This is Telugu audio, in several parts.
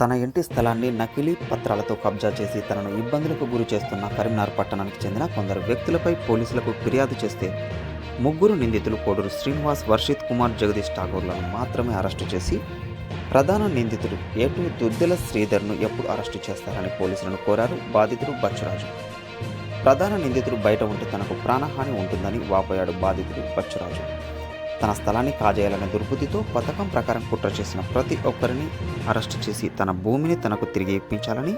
తన ఇంటి స్థలాన్ని నకిలీ పత్రాలతో కబ్జా చేసి తనను ఇబ్బందులకు గురి చేస్తున్న కరీంనగర్ పట్టణానికి చెందిన కొందరు వ్యక్తులపై పోలీసులకు ఫిర్యాదు చేస్తే ముగ్గురు నిందితులు కోడూరు శ్రీనివాస్ వర్షిత్ కుమార్ జగదీష్ ఠాగూర్లను మాత్రమే అరెస్టు చేసి ప్రధాన నిందితుడు ఏటూ దుద్దెల శ్రీధర్ను ఎప్పుడు అరెస్టు చేస్తారని పోలీసులను కోరారు బాధితుడు బచ్చురాజు. ప్రధాన నిందితుడు బయట ఉంటే తనకు ప్రాణహాని ఉంటుందని వాపోయాడు బాధితుడు బచ్చురాజు. తన స్థలాన్ని కాజేయాలనే దుర్బుద్ధితో పథకం ప్రకారం కుట్ర చేసిన ప్రతి ఒక్కరిని అరెస్టు చేసి తన భూమిని తనకు తిరిగి ఇప్పించాలని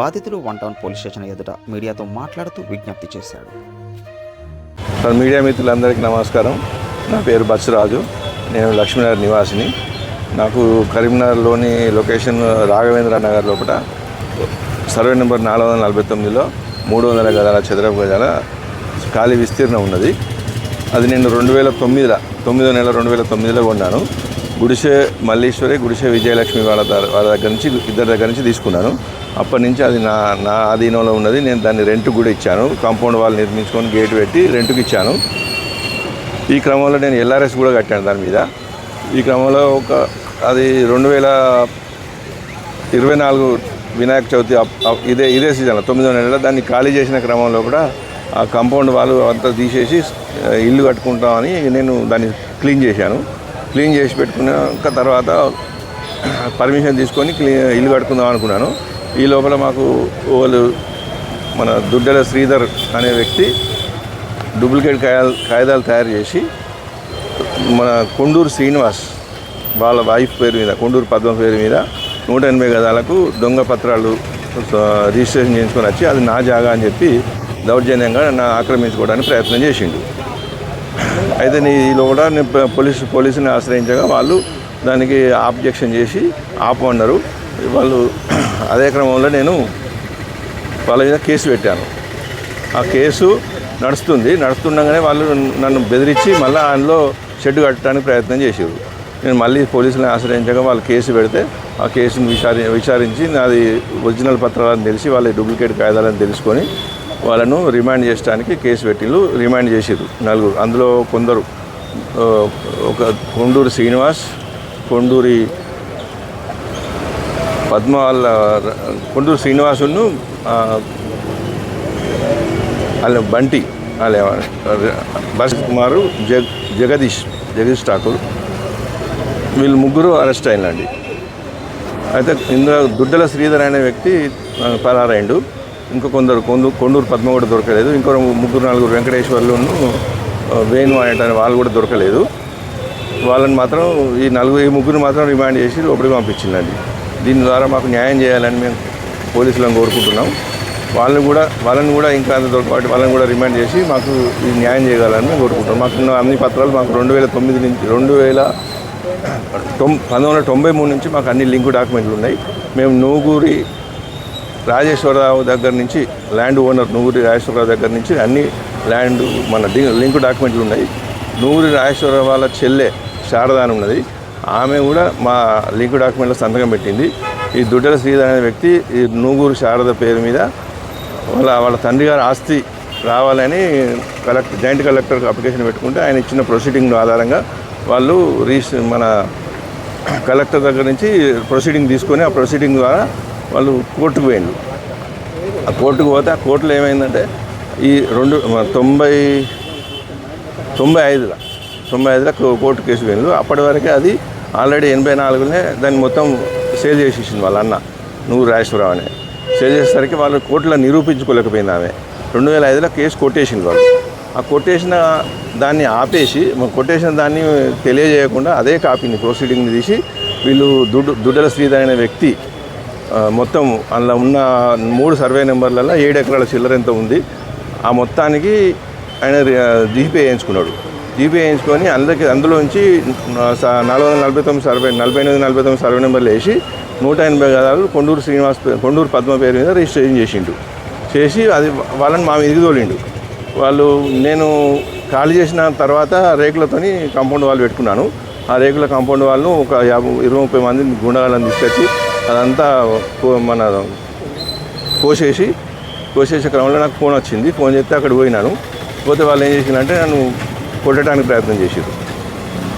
బాధితులు వన్ టౌన్ పోలీస్ స్టేషన్ ఎదుట మీడియాతో మాట్లాడుతూ విజ్ఞప్తి చేశాడు మీడియా మిత్రులందరికీ నమస్కారం. నా పేరు బత్సరాజు నేను లక్ష్మీనగర్ నివాసిని. నాకు కరీంనగర్లోని లొకేషన్ రాఘవేంద్ర నగర్ లోపల సర్వే నెంబర్ నాలుగు వందల నలభై తొమ్మిదిలో మూడు వందల గదాల చదరపు గజాల ఖాళీ విస్తీర్ణం ఉన్నది. అది నేను రెండు వేల తొమ్మిదిలో తొమ్మిదో నెల రెండు వేల తొమ్మిదిలో కొన్నాను. గుడిసె మల్లీశ్వరి గుడిసె విజయలక్ష్మి వాళ్ళ వాళ్ళ దగ్గర నుంచి ఇద్దరి దగ్గర నుంచి తీసుకున్నాను. అప్పటి నుంచి అది నా నా ఆధీనంలో ఉన్నది. నేను దాన్ని రెంట్ కూడా ఇచ్చాను. కాంపౌండ్ వాళ్ళు నిర్మించుకొని గేట్ పెట్టి రెంట్కి ఇచ్చాను. ఈ క్రమంలో నేను ఎల్ఆర్ఎస్ కూడా కట్టాను దాని మీద. ఈ క్రమంలో ఒక అది రెండు వేల ఇరవై నాలుగు వినాయక చవితి ఇదే ఇదే సీజన్లో తొమ్మిదో నెలలో దాన్ని ఖాళీ చేసిన క్రమంలో కూడా ఆ కాంపౌండ్ వాళ్ళు అంతా తీసేసి ఇల్లు కట్టుకుంటామని నేను దాన్ని క్లీన్ చేశాను. క్లీన్ చేసి పెట్టుకున్నాక తర్వాత పర్మిషన్ తీసుకొని క్లీ ఇల్లు కట్టుకుందాం అనుకున్నాను. ఈ లోపల మాకు వాళ్ళు మన దుడ్డెల శ్రీధర్ అనే వ్యక్తి డూప్లికేట్ కాయాలు కాగితాలు తయారు చేసి మన కొండూరు శ్రీనివాస్ వాళ్ళ వైఫ్ పేరు మీద కొండూరు పద్మ పేరు మీద నూట ఎనభై గదాలకు దొంగ పత్రాలు రిజిస్ట్రేషన్ చేయించుకొని వచ్చి అది నా జాగా అని చెప్పి దౌర్జన్యంగా నన్ను ఆక్రమించుకోవడానికి ప్రయత్నం చేసిండు. అయితే నీలో కూడా నేను పోలీసు పోలీసుని ఆశ్రయించగా వాళ్ళు దానికి ఆబ్జెక్షన్ చేసి ఆపమన్నారు. వాళ్ళు అదే క్రమంలో నేను వాళ్ళ మీద కేసు పెట్టాను. ఆ కేసు నడుస్తుంది. నడుస్తుండగానే వాళ్ళు నన్ను బెదిరించి మళ్ళీ అందులో షెడ్ కట్టడానికి ప్రయత్నం చేసేవారు నేను మళ్ళీ పోలీసులను ఆశ్రయించగా వాళ్ళు కేసు పెడితే ఆ కేసును విచారి విచారించి నాది ఒరిజినల్ పత్రాలను తెలిసి వాళ్ళ డూప్లికేట్ కాగితాలను తెలుసుకొని వాళ్ళను రిమాండ్ చేయడానికి కేసు పెట్టిళ్ళు రిమాండ్ చేసిర్రు నలుగురు. అందులో కొందరు ఒక కొండూరు శ్రీనివాస్ కొండూరి పద్మ వాళ్ళ కొండూరు శ్రీనివాసును వాళ్ళ బంటి వాళ్ళ బస్ కుమారు జగ్ జగదీష్ జగదీష్ ఠాకూర్. వీళ్ళు ముగ్గురు అరెస్ట్ అయినండి అయితే ఇందులో దుడ్డల శ్రీధర్ అనే వ్యక్తి పరారైండు. ఇంకా కొందరు కొందు కొండూరు పద్మ కూడా దొరకలేదు. ఇంకో ముగ్గురు నలుగురు వెంకటేశ్వర్లును వేణు అనేట వాళ్ళు కూడా దొరకలేదు. వాళ్ళని మాత్రం ఈ నలుగురు ఈ ముగ్గురు మాత్రం రిమాండ్ చేసి లోపలికి పంపించిందండి. దీని ద్వారా మాకు న్యాయం చేయాలని మేము పోలీసులను కోరుకుంటున్నాం. వాళ్ళని కూడా వాళ్ళని కూడా ఇంకా అంత దొరకబట్టి వాళ్ళని కూడా రిమాండ్ చేసి మాకు ఈ న్యాయం చేయగలని మేము కోరుకుంటున్నాం. మాకు అన్ని పత్రాలు మాకు రెండు వేల తొమ్మిది నుంచి రెండు వేల తొం పంతొమ్మిది వందల తొంభై మూడు నుంచి మాకు అన్ని లింక్ డాక్యుమెంట్లు ఉన్నాయి. మేము నూగూరి రాజేశ్వరరావు దగ్గర నుంచి ల్యాండ్ ఓనర్ నూరి రాజేశ్వరరావు దగ్గర నుంచి అన్ని ల్యాండ్ మన లింక్ డాక్యుమెంట్లు ఉన్నాయి. నూరి రాజేశ్వరరావు వాళ్ళ చెల్లె శారదాని ఉన్నది. ఆమె కూడా మా లింక్ డాక్యుమెంట్లో సంతకం పెట్టింది. ఈ దుడ్డల శ్రీధర్ అనే వ్యక్తి ఈ నూగూరు శారద పేరు మీద వాళ్ళ వాళ్ళ తండ్రి గారి ఆస్తి రావాలని కలెక్టర్ జాయింట్ కలెక్టర్కి అప్లికేషన్ పెట్టుకుంటే ఆయన ఇచ్చిన ప్రొసీడింగ్ ఆధారంగా వాళ్ళు రీస్ మన కలెక్టర్ దగ్గర నుంచి ప్రొసీడింగ్ తీసుకొని ఆ ప్రొసీడింగ్ ద్వారా వాళ్ళు కోర్టుకు పోయిండు ఆ కోర్టుకు పోతే ఆ కోర్టులో ఏమైందంటే ఈ రెండు తొంభై తొంభై ఐదులో తొంభై ఐదులో కోర్టు కేసు పోయిండు అప్పటి వరకే అది ఆల్రెడీ ఎనభై నాలుగునే దాన్ని మొత్తం సేల్ చేసేసింది వాళ్ళ అన్న నువ్వు రాజేశ్వరరావు అని. సేల్ చేసేసరికి వాళ్ళు కోర్టులో నిరూపించుకోలేకపోయింది ఆమె. రెండు వేల ఐదులో కేసు కొట్టేసింది వాళ్ళు. ఆ కొట్టేసిన దాన్ని ఆపేసి కొట్టేసిన దాన్ని తెలియజేయకుండా అదే కాపీని ప్రొసీడింగ్ని తీసి వీళ్ళు దుడ్డు దుడ్డల శ్రీధర్ అనే వ్యక్తి మొత్తం అందులో ఉన్న మూడు సర్వే నెంబర్లలో ఏడు ఎకరాల చిల్లర ఎంత ఉంది? ఆ మొత్తానికి ఆయన జీపే వేయించుకున్నాడు. జీపే వేయించుకొని అందరికి అందులోంచి నాలుగు వందల నలభై తొమ్మిది సర్వే నలభై ఎనిమిది నలభై తొమ్మిది సర్వే నెంబర్లు వేసి నూట ఎనభై గదాలు కొండూరు శ్రీనివాస్ కొండూరు పద్మ పేరు మీద రిజిస్ట్రేషన్ చేసిండు. చేసి అది వాళ్ళని మా మీదకి తోలిండు. వాళ్ళు నేను ఖాళీ చేసిన తర్వాత రేకులతోని కాంపౌండ్ వాళ్ళు పెట్టుకున్నాను. ఆ రేకుల కాంపౌండ్ వాళ్ళు ఒక యాభై ఇరవై ముప్పై మంది గుండగాలను తీసుకొచ్చి అదంతా మన కోసేసి కోసేసే క్రమంలో నాకు ఫోన్ వచ్చింది. ఫోన్ చేస్తే అక్కడ పోయినాను. పోతే వాళ్ళు ఏం చేసిందంటే నన్ను కొట్టడానికి ప్రయత్నం చేశారు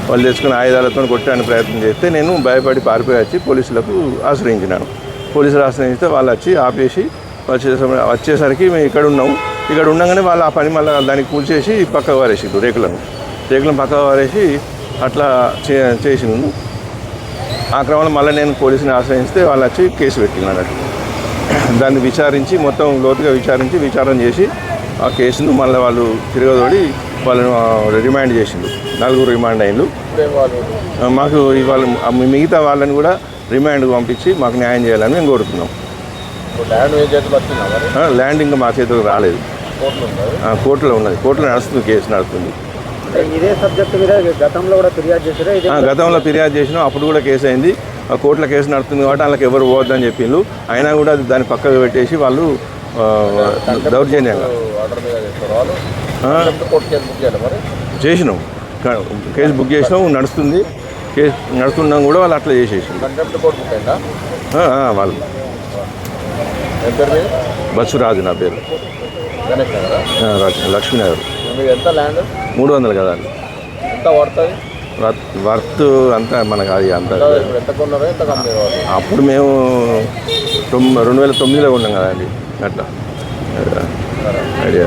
వాళ్ళు తెచ్చుకున్న ఆయుధాలతో కొట్టడానికి ప్రయత్నం చేస్తే నేను భయపడి పారిపోయి వచ్చి పోలీసులకు ఆశ్రయించినాను. పోలీసులు ఆశ్రయిస్తే వాళ్ళు వచ్చి ఆపేసి వచ్చే వచ్చేసరికి మేము ఇక్కడ ఉన్నాము. ఇక్కడ ఉండగానే వాళ్ళు ఆ పని మళ్ళీ దానికి కూల్చేసి పక్కకు వారేసిండు రేకులను. రేకులను పక్కకు వారేసి అట్లా చే చేసిండు ఆ క్రమంలో మళ్ళీ నేను పోలీసుని ఆశ్రయిస్తే వాళ్ళు వచ్చి కేసు పెట్టిండు అన్నట్టు దాన్ని విచారించి మొత్తం లోతుగా విచారించి విచారణ చేసి ఆ కేసును మళ్ళీ వాళ్ళు తిరగదోడి వాళ్ళను రిమాండ్ చేసిండు. నలుగురు రిమాండ్ అయిండు మాకు ఇవాళ మిగతా వాళ్ళని కూడా రిమాండ్ పంపించి మాకు న్యాయం చేయాలని మేము కోరుతున్నాం ల్యాండ్ ఇంకా మా చేతికి రాలేదు. కోర్టులు ఉన్నది. కోర్టులో నడుస్తుంది కేసు నడుస్తుంది. ఇదే సబ్జెక్ట్ మీద గతంలో కూడా ఫిర్యాదు చేశారా? గతంలో ఫిర్యాదు చేసినాం అప్పుడు కూడా కేసు అయింది. ఆ కోర్టులో కేసు నడుస్తుంది కాబట్టి వాళ్ళకి ఎవరు పోవద్దని చెప్పిండ్రు. అయినా కూడా దాన్ని పక్కకు పెట్టేసి వాళ్ళు దౌర్జన్యంగా. చేసినాం. కేసు బుక్ చేసినాం నడుస్తుంది. కేసు నడుస్తున్నాం కూడా వాళ్ళు అట్లా చేసేసి వాళ్ళు. బస్సు రాజు నా పేరు. లక్ష్మీనగర్. ఎంత ల్యాండ్ మూడు వందలు కదా. అండి ఎంత పడుతుంది? వర్త్ వర్త్ అంతా మనకు అది అంత అప్పుడు మేము రెండు వేల తొమ్మిదిలో ఉన్నాం కదండి అట్లా. ఐడియా.